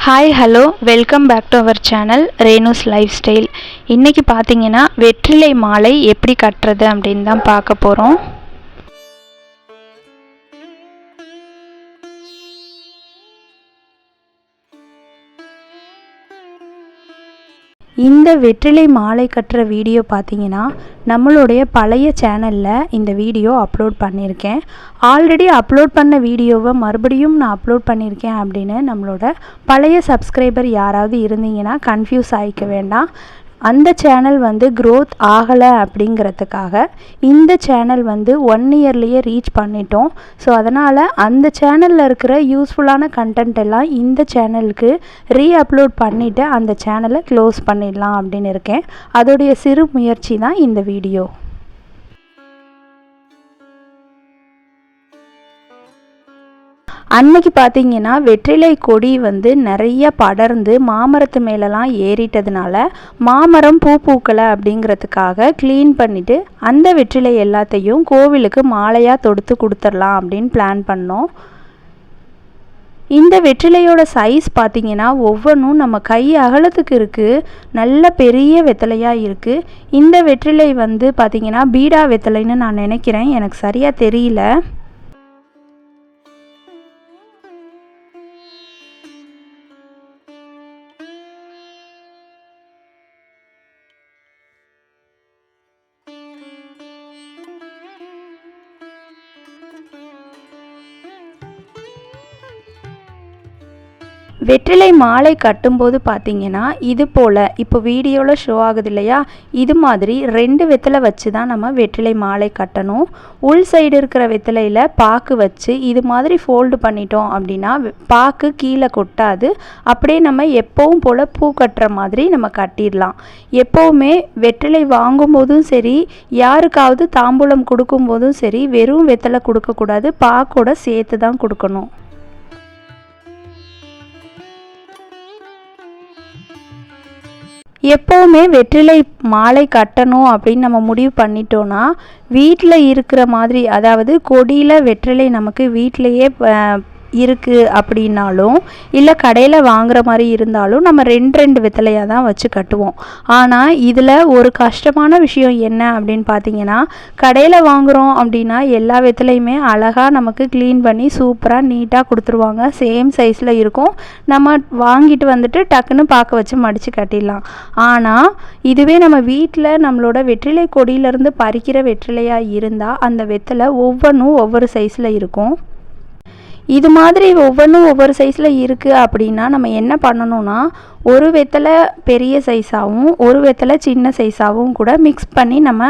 Hi hello welcome back to our channel Renu's lifestyle இன்றைக்கி பார்த்தீங்கன்னா வெற்றிலை மாலை எப்படி கட்டுறது அப்படின்னு தான் பார்க்க போகிறோம் இந்த வெற்றிலை மாலை கட்டுற வீடியோ பார்த்தீங்கன்னா நம்மளுடைய பழைய சேனலில் இந்த வீடியோ அப்லோட் பண்ணியிருக்கேன். ஆல்ரெடி அப்லோட் பண்ண வீடியோவை மறுபடியும் நான் அப்லோட் பண்ணியிருக்கேன் அப்படின்னு நம்மளோட பழைய சப்ஸ்கிரைபர் யாராவது இருந்தீங்கன்னா கன்ஃபியூஸ் ஆகிக்க வேண்டாம். அந்த சேனல் வந்து க்ரோத் ஆகலை அப்படிங்கிறதுக்காக இந்த சேனல் வந்து ஒன் இயர்லேயே ரீச் பண்ணிட்டோம். ஸோ அதனால் அந்த சேனலில் இருக்கிற யூஸ்ஃபுல்லான கண்டென்ட் எல்லாம் இந்த சேனலுக்கு ரீ அப்லோட் பண்ணிவிட்டு அந்த சேனலை க்ளோஸ் பண்ணிடலாம் அப்படின்னு இருக்கேன். அதோடைய சிறு முயற்சி தான் இந்த வீடியோ அன்னைக்கு பார்த்தீங்கன்னா வெற்றிலை கொடி வந்து நிறைய படர்ந்து மாமரத்து மேலெலாம் ஏறிட்டதுனால மாமரம் பூ பூக்கலை அப்படிங்கிறதுக்காக க்ளீன் பண்ணிவிட்டு அந்த வெற்றிலை எல்லாத்தையும் கோவிலுக்கு மாலையாக தொடுத்து கொடுத்துடலாம் அப்படின்னு பிளான் பண்ணோம். இந்த வெற்றிலையோட சைஸ் பார்த்தீங்கன்னா ஒவ்வொன்றும் நம்ம கை அகலத்துக்கு இருக்குது நல்ல பெரிய வெத்தலையாக இருக்குது இந்த வெற்றிலை வந்து பார்த்திங்கன்னா பீடா வெத்தலைன்னு நான் நினைக்கிறேன். எனக்கு சரியாக தெரியல. வெற்றிலை மாலை கட்டும்போது பார்த்தீங்கன்னா இது போல் இப்போ வீடியோவில் ஷோ ஆகுது இல்லையா இது மாதிரி ரெண்டு வெத்தலை வச்சு தான் நம்ம வெற்றிலை மாலை கட்டணும். உள் சைடு இருக்கிற வெத்தலையில் பாக்கு வச்சு இது மாதிரி ஃபோல்டு பண்ணிட்டோம் அப்படின்னா பாக்கு கீழே கொட்டாது. அப்படியே நம்ம எப்போவும் போல் பூ கட்டுற மாதிரி நம்ம கட்டிடலாம். எப்போவுமே வெற்றிலை வாங்கும்போதும் சரி யாருக்காவது தாம்பூலம் கொடுக்கும்போதும் சரி வெறும் வெத்தலை கொடுக்கக்கூடாது. பாக்கோட சேர்த்து தான் கொடுக்கணும். எப்போவுமே வெற்றிலை மாலை கட்டணும் அப்படின்னு நம்ம முடிவு பண்ணிட்டோன்னா வீட்டில் இருக்கிற மாதிரி அதாவது கொடியில் வெற்றிலை நமக்கு வீட்டிலையே இருக்குது அப்படின்னாலும் இல்லை கடையில் வாங்குகிற மாதிரி இருந்தாலும் நம்ம ரெண்டு ரெண்டு வித்தலையாக தான் வச்சு கட்டுவோம். ஆனால் இதில் ஒரு கஷ்டமான விஷயம் என்ன அப்படின்னு பார்த்தீங்கன்னா கடையில் வாங்குகிறோம் அப்படின்னா எல்லா வித்தலையுமே அழகாக நமக்கு க்ளீன் பண்ணி சூப்பராக நீட்டாக கொடுத்துருவாங்க. சேம் சைஸில் இருக்கும். நம்ம வாங்கிட்டு வந்துட்டு டக்குன்னு பார்க்க வச்சு மடித்து கட்டிடலாம். ஆனால் இதுவே நம்ம வீட்டில் நம்மளோட வெற்றிலை கொடியிலேருந்து பறிக்கிற வெற்றிலையாக இருந்தால் அந்த வெத்தலை ஒவ்வொன்றும் ஒவ்வொரு சைஸில் இருக்கும். இது மாதிரி ஒவ்வொன்றும் ஒவ்வொரு சைஸில் இருக்குது அப்படின்னா நம்ம என்ன பண்ணணும்னா ஒரு வெத்தலை பெரிய சைஸாகவும் ஒரு வெத்தலை சின்ன சைஸாகவும் கூட மிக்ஸ் பண்ணி நம்ம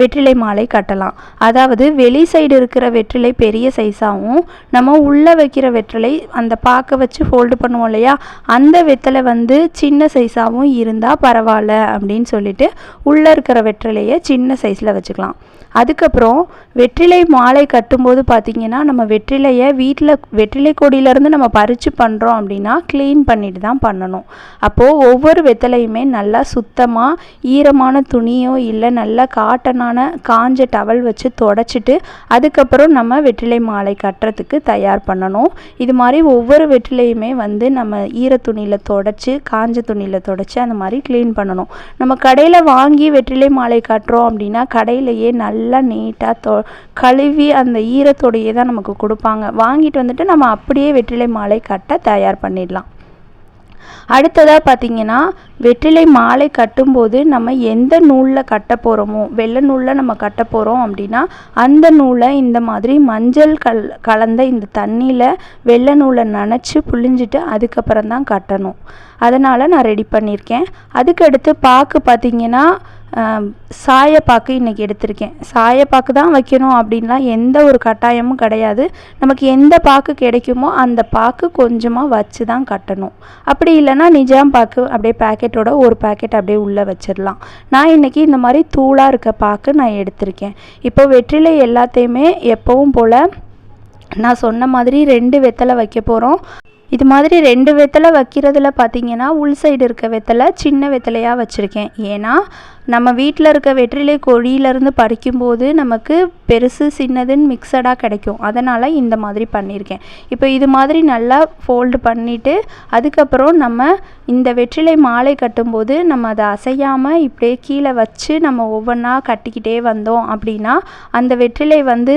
வெற்றிலை மாலை கட்டலாம். அதாவது வெளி சைடு இருக்கிற வெற்றிலை பெரிய சைஸாகவும் நம்ம உள்ளே வைக்கிற வெற்றிலை அந்த பார்க்க வச்சு ஃபோல்டு பண்ணுவோம் இல்லையா? அந்த வெத்தலை வந்து சின்ன சைஸாகவும் இருந்தால் பரவாயில்ல அப்படின்னு சொல்லிட்டு உள்ளே இருக்கிற வெற்றிலையை சின்ன சைஸில் வச்சுக்கலாம். அதுக்கப்புறம் வெற்றிலை மாலை கட்டும்போது பார்த்திங்கன்னா நம்ம வெற்றிலையை வீட்டில் வெற்றிலை கொடியிலேருந்து நம்ம பறித்து பண்ணுறோம் அப்படின்னா க்ளீன் பண்ணிட்டு தான் பண்ணணும். அப்போது ஒவ்வொரு வெத்தலையுமே நல்லா சுத்தமாக ஈரமான துணியோ இல்லை நல்லா காட்டனான காஞ்ச டவல் வச்சு தொடச்சிட்டு அதுக்கப்புறம் நம்ம வெற்றிலை மாலை கட்டுறதுக்கு தயார் பண்ணணும். இது மாதிரி ஒவ்வொரு வெற்றிலையுமே வந்து நம்ம ஈர துணியில் தொடச்சி காஞ்ச துணியில் தொடச்சி அந்த மாதிரி க்ளீன் பண்ணணும். நம்ம கடையில் வாங்கி வெற்றிலை மாலை கட்டுறோம் அப்படின்னா கடையிலேயே நல்லா நீட்டாக தொ கழுவி அந்த ஈரத்தோடையே தான் நமக்கு கொடுப்பாங்க. வாங்கிட்டு வந்துட்டு நம்ம அப்படியே வெற்றிலை மாலை கட்ட தயார் பண்ணிடலாம். அடுத்ததாக பார்த்தீங்கன்னா வெற்றிலை மாலை கட்டும்போது நம்ம எந்த நூலில் கட்ட போகிறோமோ வெள்ளை நூலில் நம்ம கட்ட போகிறோம் அப்படின்னா அந்த நூலை இந்த மாதிரி மஞ்சள் கல் கலந்த இந்த தண்ணியில் வெள்ளை நூலை நனைச்சி புழிஞ்சிட்டு அதுக்கப்புறம் தான் கட்டணும். அதனால் நான் ரெடி பண்ணியிருக்கேன். அதுக்கடுத்து பாக்கு பார்த்திங்கன்னா சாயப்பாக்கு இன்றைக்கி எடுத்திருக்கேன். சாயப்பாக்கு தான் வைக்கணும் அப்படின்லாம் எந்த ஒரு கட்டாயமும் கிடையாது. நமக்கு எந்த பாக்கு கிடைக்குமோ அந்த பாக்கு கொஞ்சமாக வச்சு தான் கட்டணும். அப்படி இல்லைன்னா நிஜாம் பாக்கு அப்படியே பேக்கெட்டோட ஒரு பேக்கெட் அப்படியே உள்ளே வச்சிடலாம். நான் இன்றைக்கி இந்த மாதிரி தூளாக இருக்க பாக்கு நான் எடுத்திருக்கேன். இப்போ வெற்றிலை எல்லாத்தையுமே எப்பவும் போல் நான் சொன்ன மாதிரி ரெண்டு வெத்தலை வைக்க போகிறோம் இது மாதிரி ரெண்டு வெத்தலை வைக்கிறதுல பார்த்தீங்கன்னா உள் சைடு இருக்க வெத்தலை சின்ன வெத்தலையாக வச்சுருக்கேன். ஏன்னா நம்ம வீட்டில் இருக்க வெற்றிலை கொடியிலேருந்து பறிக்கும்போது நமக்கு பெருசு சின்னதுன்னு மிக்சடாக கிடைக்கும். அதனால் இந்த மாதிரி பண்ணியிருக்கேன். இப்போ இது மாதிரி நல்லா ஃபோல்டு பண்ணிவிட்டு அதுக்கப்புறம் நம்ம இந்த வெற்றிலை மாலை கட்டும்போது நம்ம அதை அசையாமல் இப்படியே கீழே வச்சு நம்ம ஒவ்வொன்றா கட்டிக்கிட்டே வந்தோம் அப்படின்னா அந்த வெற்றிலை வந்து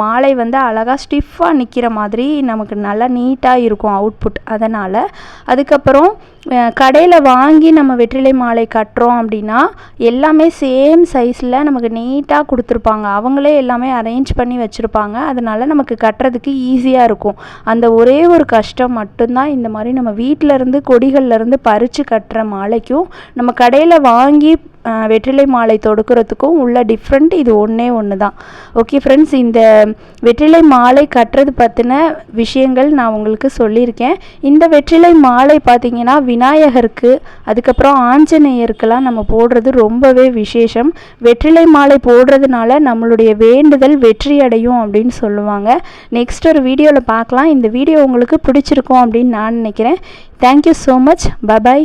மாலை வந்து அழகாக ஸ்டிஃபாக நிற்கிற மாதிரி நமக்கு நல்லா நீட்டாக இருக்கும் அவுட்புட் அதனால் அதுக்கப்புறம் கடையில் வாங்கி நம்ம வெற்றிலை மாலை கட்டுறோம் அப்படின்னா எல்லாமே சேம் சைஸில் நமக்கு நீட்டாக கொடுத்துருப்பாங்க. அவங்களே எல்லாமே அரேஞ்ச் பண்ணி வச்சுருப்பாங்க. அதனால் நமக்கு கட்டுறதுக்கு ஈஸியாக இருக்கும். அந்த ஒரே ஒரு கஷ்டம் மட்டும்தான் இந்த மாதிரி நம்ம வீட்டிலருந்து கொடிகள்லேருந்து பறித்து கட்டுற மாலைக்கும் நம்ம கடையில் வாங்கி வெற்றிலை மாலை தொடுக்கிறதுக்கும் உள்ள டிஃப்ரெண்ட் இது ஒன்றே ஒன்று தான் ஓகே ஃப்ரெண்ட்ஸ் இந்த வெற்றிலை மாலை கட்டுறது பற்றின விஷயங்கள் நான் உங்களுக்கு சொல்லியிருக்கேன். இந்த வெற்றிலை மாலை பார்த்திங்கன்னா விநாயகருக்கு அதுக்கப்புறம் ஆஞ்சநேயருக்கெல்லாம் நம்ம போடுறது ரொம்பவே விசேஷம். வெற்றிலை மாலை போடுறதுனால நம்மளுடைய வேண்டுதல் வெற்றி அடையும் அப்படின்னு சொல்லுவாங்க. நெக்ஸ்ட் ஒரு வீடியோவில் பார்க்கலாம். இந்த வீடியோ உங்களுக்கு பிடிச்சிருக்கும் அப்படின்னு நான் நினைக்கிறேன். Thank you so much bye bye